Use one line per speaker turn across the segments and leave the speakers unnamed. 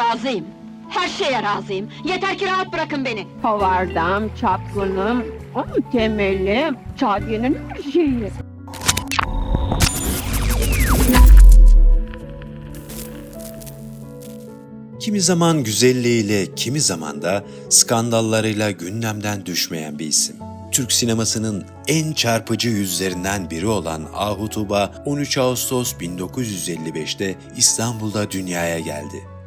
razıyım. Her şeye razıyım. Yeter ki rahat bırakın beni.
Havardam, çapkınım, ama temelim, Şadiye'nin her şeyi.
Kimi zaman güzelliğiyle, kimi zaman da skandallarıyla gündemden düşmeyen bir isim. Türk sinemasının en çarpıcı yüzlerinden biri olan Ahu Tuba 13 Ağustos 1955'te İstanbul'da dünyaya geldi.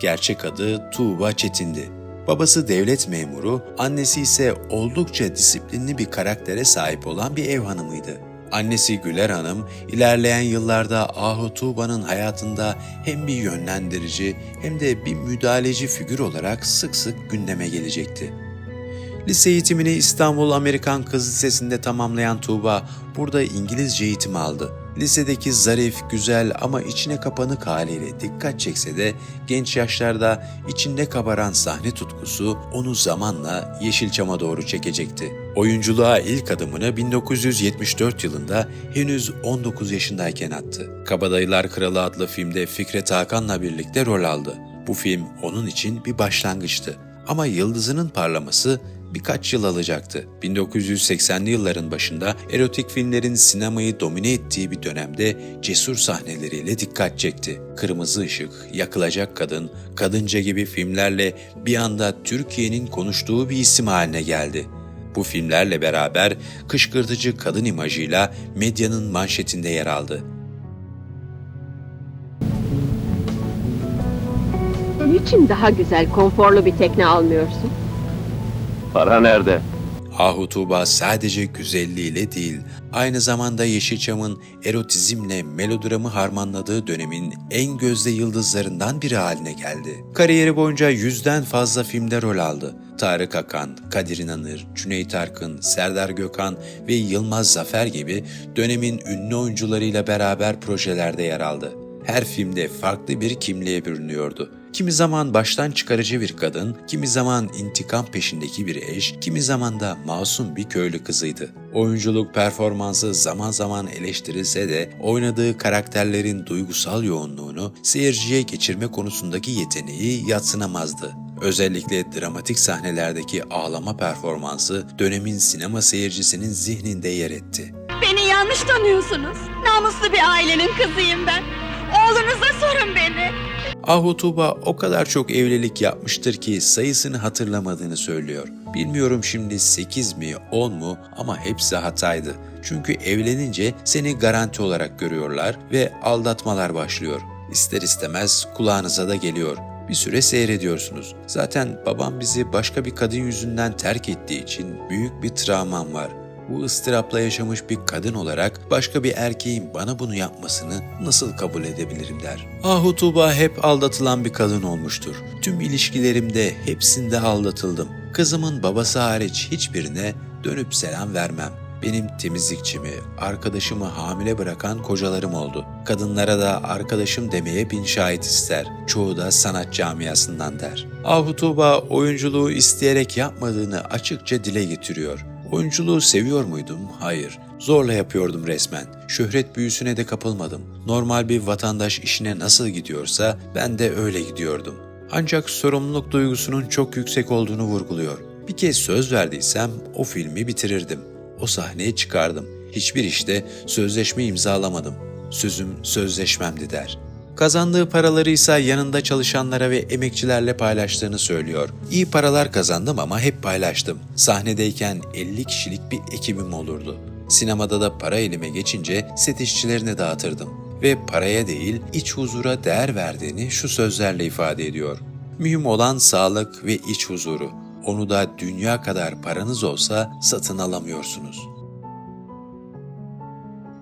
Gerçek adı Tuğba Çetin'di. Babası devlet memuru, annesi ise oldukça disiplinli bir karaktere sahip olan bir ev hanımıydı. Annesi Güler Hanım, ilerleyen yıllarda Ahu Tuğba'nın hayatında hem bir yönlendirici hem de bir müdahaleci figür olarak sık sık gündeme gelecekti. Lise eğitimini İstanbul Amerikan Kız Lisesi'nde tamamlayan Tuğba burada İngilizce eğitim aldı. Lisedeki zarif, güzel ama içine kapanık haliyle dikkat çekse de genç yaşlarda içinde kabaran sahne tutkusu onu zamanla Yeşilçam'a doğru çekecekti. Oyunculuğa ilk adımını 1974 yılında henüz 19 yaşındayken attı. Kabadayılar Kralı adlı filmde Fikret Hakan'la birlikte rol aldı. Bu film onun için bir başlangıçtı. Ama yıldızının parlaması birkaç yıl alacaktı. 1980'li yılların başında erotik filmlerin sinemayı domine ettiği bir dönemde cesur sahneleriyle dikkat çekti. Kırmızı Işık, Yakılacak Kadın, Kadınca gibi filmlerle bir anda Türkiye'nin konuştuğu bir isim haline geldi. Bu filmlerle beraber kışkırtıcı kadın imajıyla medyanın manşetinde yer aldı.
Niçin daha güzel, konforlu bir tekne almıyorsun?
Para nerede?
Ahu Tuğba sadece güzelliğiyle değil, aynı zamanda Yeşilçam'ın erotizmle melodramı harmanladığı dönemin en gözde yıldızlarından biri haline geldi. Kariyeri boyunca yüzden fazla filmde rol aldı. Tarık Akan, Kadir İnanır, Cüneyt Arkın, Serdar Gökhan ve Yılmaz Zafer gibi dönemin ünlü oyuncularıyla beraber projelerde yer aldı. Her filmde farklı bir kimliğe bürünüyordu. Kimi zaman baştan çıkarıcı bir kadın, kimi zaman intikam peşindeki bir eş, kimi zaman da masum bir köylü kızıydı. Oyunculuk performansı zaman zaman eleştirilse de oynadığı karakterlerin duygusal yoğunluğunu seyirciye geçirme konusundaki yeteneği yatsınamazdı. Özellikle dramatik sahnelerdeki ağlama performansı dönemin sinema seyircisinin zihninde yer etti.
Beni yanlış tanıyorsunuz. Namuslu bir ailenin kızıyım ben. Oğlunuza sorun beni.
Ahu Tuğba o kadar çok evlilik yapmıştır ki sayısını hatırlamadığını söylüyor. Bilmiyorum şimdi 8 mi 10 mu ama hepsi hataydı. Çünkü evlenince seni garanti olarak görüyorlar ve aldatmalar başlıyor. İster istemez kulağınıza da geliyor. Bir süre seyrediyorsunuz. Zaten babam bizi başka bir kadın yüzünden terk ettiği için büyük bir travmam var. Bu ıstırapla yaşamış bir kadın olarak başka bir erkeğin bana bunu yapmasını nasıl kabul edebilirim der. Ahu Tuğba hep aldatılan bir kadın olmuştur. Tüm ilişkilerimde hepsinde aldatıldım. Kızımın babası hariç hiçbirine dönüp selam vermem. Benim temizlikçimi, arkadaşımı hamile bırakan kocalarım oldu. Kadınlara da arkadaşım demeye bin şahit ister. Çoğu da sanat camiasından der. Ahu Tuğba oyunculuğu isteyerek yapmadığını açıkça dile getiriyor. Oyunculuğu seviyor muydum? Hayır. Zorla yapıyordum resmen. Şöhret büyüsüne de kapılmadım. Normal bir vatandaş işine nasıl gidiyorsa ben de öyle gidiyordum. Ancak sorumluluk duygusunun çok yüksek olduğunu vurguluyor. Bir kez söz verdiysem o filmi bitirirdim. O sahneye çıkardım. Hiçbir işte sözleşme imzalamadım. Sözüm sözleşmemdi der. Kazandığı paraları ise yanında çalışanlara ve emekçilerle paylaştığını söylüyor. İyi paralar kazandım ama hep paylaştım. Sahnedeyken 50 kişilik bir ekibim olurdu. Sinemada da para elime geçince set işçilerine dağıtırdım. Ve paraya değil iç huzura değer verdiğini şu sözlerle ifade ediyor. Mühim olan sağlık ve iç huzuru. Onu da dünya kadar paranız olsa satın alamıyorsunuz.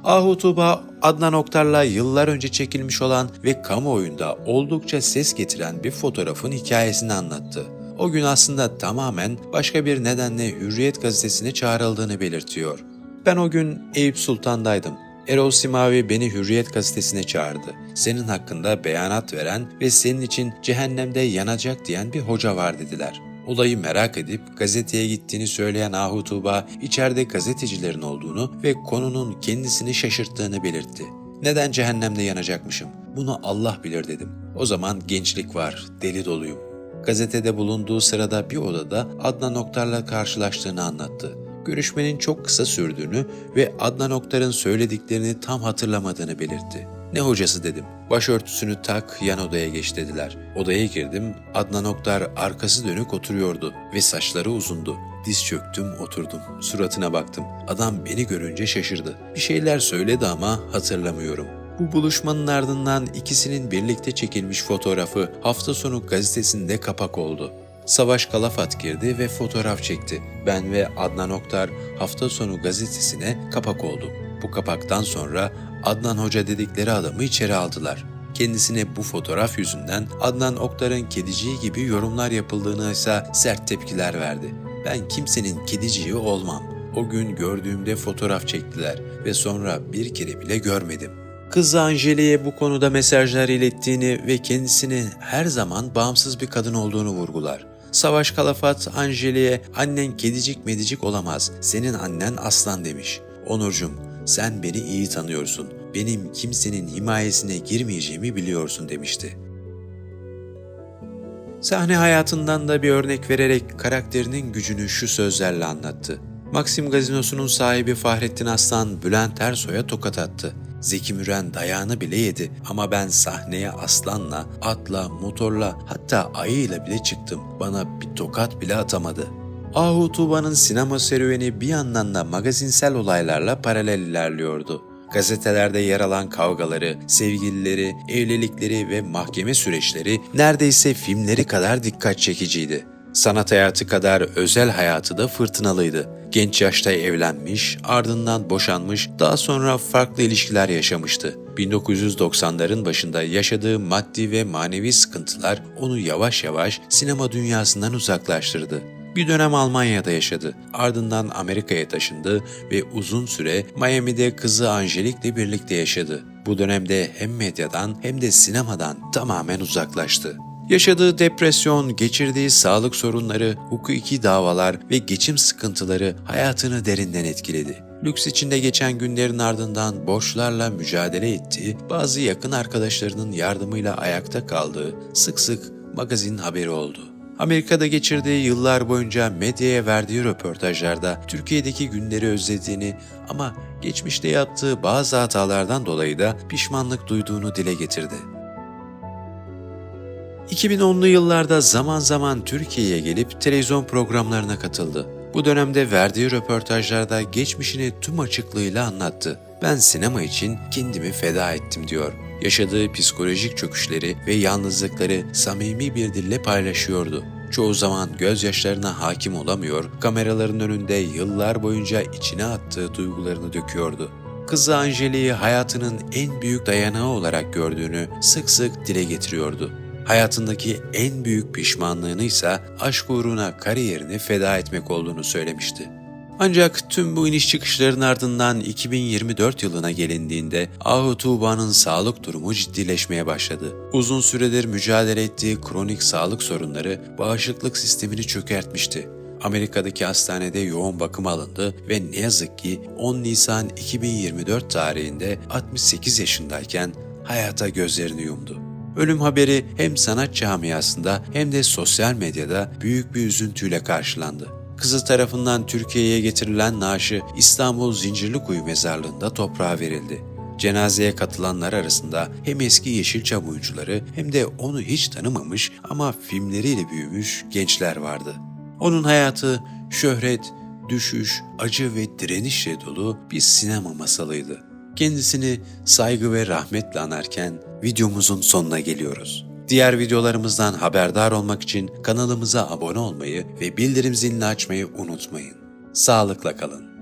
Ahu Tuğba, Adnan Oktar'la yıllar önce çekilmiş olan ve kamuoyunda oldukça ses getiren bir fotoğrafın hikayesini anlattı. O gün aslında tamamen başka bir nedenle Hürriyet gazetesine çağrıldığını belirtiyor. Ben o gün Eyüp Sultan'daydım. Erol Simavi beni Hürriyet gazetesine çağırdı. Senin hakkında beyanat veren ve senin için cehennemde yanacak diyen bir hoca var dediler. Olayı merak edip gazeteye gittiğini söyleyen Ahu Tuğba, içeride gazetecilerin olduğunu ve konunun kendisini şaşırttığını belirtti. Neden cehennemde yanacakmışım? Bunu Allah bilir dedim. O zaman gençlik var, deli doluyum. Gazetede bulunduğu sırada bir odada Adnan Oktar'la karşılaştığını anlattı. Görüşmenin çok kısa sürdüğünü ve Adnan Oktar'ın söylediklerini tam hatırlamadığını belirtti. Ne hocası dedim. Başörtüsünü tak, yan odaya geç dediler. Odaya girdim, Adnan Oktar arkası dönük oturuyordu ve saçları uzundu. Diz çöktüm, oturdum. Suratına baktım. Adam beni görünce şaşırdı. Bir şeyler söyledi ama hatırlamıyorum. Bu buluşmanın ardından ikisinin birlikte çekilmiş fotoğrafı hafta sonu gazetesinde kapak oldu. Savaş Kalafat girdi ve fotoğraf çekti. Ben ve Adnan Oktar hafta sonu gazetesine kapak olduk. Bu kapaktan sonra Adnan Hoca dedikleri adamı içeri aldılar. Kendisine bu fotoğraf yüzünden Adnan Oktar'ın kediciği gibi yorumlar yapıldığına ise sert tepkiler verdi. Ben kimsenin kediciği olmam. O gün gördüğümde fotoğraf çektiler ve sonra bir kere bile görmedim. Kızı Anjeli'ye bu konuda mesajlar ilettiğini ve kendisini her zaman bağımsız bir kadın olduğunu vurgular. Savaş Kalafat Anjeli'ye annen kedicik medicik olamaz, senin annen aslan demiş. Onurcum sen beni iyi tanıyorsun, benim kimsenin himayesine girmeyeceğimi biliyorsun demişti. Sahne hayatından da bir örnek vererek karakterinin gücünü şu sözlerle anlattı. Maxim Gazinosu'nun sahibi Fahrettin Aslan Bülent Ersoy'a tokat attı. Zeki Müren dayağını bile yedi ama ben sahneye aslanla, atla, motorla hatta ayıyla bile çıktım. Bana bir tokat bile atamadı. Ahu Tuğba'nın sinema serüveni bir yandan da magazinsel olaylarla paralel ilerliyordu. Gazetelerde yer alan kavgaları, sevgilileri, evlilikleri ve mahkeme süreçleri neredeyse filmleri kadar dikkat çekiciydi. Sanat hayatı kadar özel hayatı da fırtınalıydı. Genç yaşta evlenmiş, ardından boşanmış, daha sonra farklı ilişkiler yaşamıştı. 1990'ların başında yaşadığı maddi ve manevi sıkıntılar onu yavaş yavaş sinema dünyasından uzaklaştırdı. Bir dönem Almanya'da yaşadı. Ardından Amerika'ya taşındı ve uzun süre Miami'de kızı Angelik'le birlikte yaşadı. Bu dönemde hem medyadan hem de sinemadan tamamen uzaklaştı. Yaşadığı depresyon, geçirdiği sağlık sorunları, hukuki davalar ve geçim sıkıntıları hayatını derinden etkiledi. Lüks içinde geçen günlerin ardından borçlarla mücadele ettiği, bazı yakın arkadaşlarının yardımıyla ayakta kaldığı sık sık magazin haberi oldu. Amerika'da geçirdiği yıllar boyunca medyaya verdiği röportajlarda Türkiye'deki günleri özlediğini ama geçmişte yaptığı bazı hatalardan dolayı da pişmanlık duyduğunu dile getirdi. 2010'lu yıllarda zaman zaman Türkiye'ye gelip televizyon programlarına katıldı. Bu dönemde verdiği röportajlarda geçmişini tüm açıklığıyla anlattı. Ben sinema için kendimi feda ettim diyor. Yaşadığı psikolojik çöküşleri ve yalnızlıkları samimi bir dille paylaşıyordu. Çoğu zaman gözyaşlarına hakim olamıyor, kameraların önünde yıllar boyunca içine attığı duygularını döküyordu. Kızı Anjeli'yi hayatının en büyük dayanağı olarak gördüğünü sık sık dile getiriyordu. Hayatındaki en büyük pişmanlığını ise aşk uğruna kariyerini feda etmek olduğunu söylemişti. Ancak tüm bu iniş çıkışların ardından 2024 yılına gelindiğinde Ahu Tuğba'nın sağlık durumu ciddileşmeye başladı. Uzun süredir mücadele ettiği kronik sağlık sorunları bağışıklık sistemini çökertmişti. Amerika'daki hastanede yoğun bakım alındı ve ne yazık ki 10 Nisan 2024 tarihinde 68 yaşındayken hayata gözlerini yumdu. Ölüm haberi hem sanat camiasında hem de sosyal medyada büyük bir üzüntüyle karşılandı. Kızı tarafından Türkiye'ye getirilen naaşı İstanbul Zincirlikuyu mezarlığında toprağa verildi. Cenazeye katılanlar arasında hem eski Yeşilçam oyuncuları hem de onu hiç tanımamış ama filmleriyle büyümüş gençler vardı. Onun hayatı şöhret, düşüş, acı ve direnişle dolu bir sinema masalıydı. Kendisini saygı ve rahmetle anarken videomuzun sonuna geliyoruz. Diğer videolarımızdan haberdar olmak için kanalımıza abone olmayı ve bildirim zilini açmayı unutmayın. Sağlıkla kalın.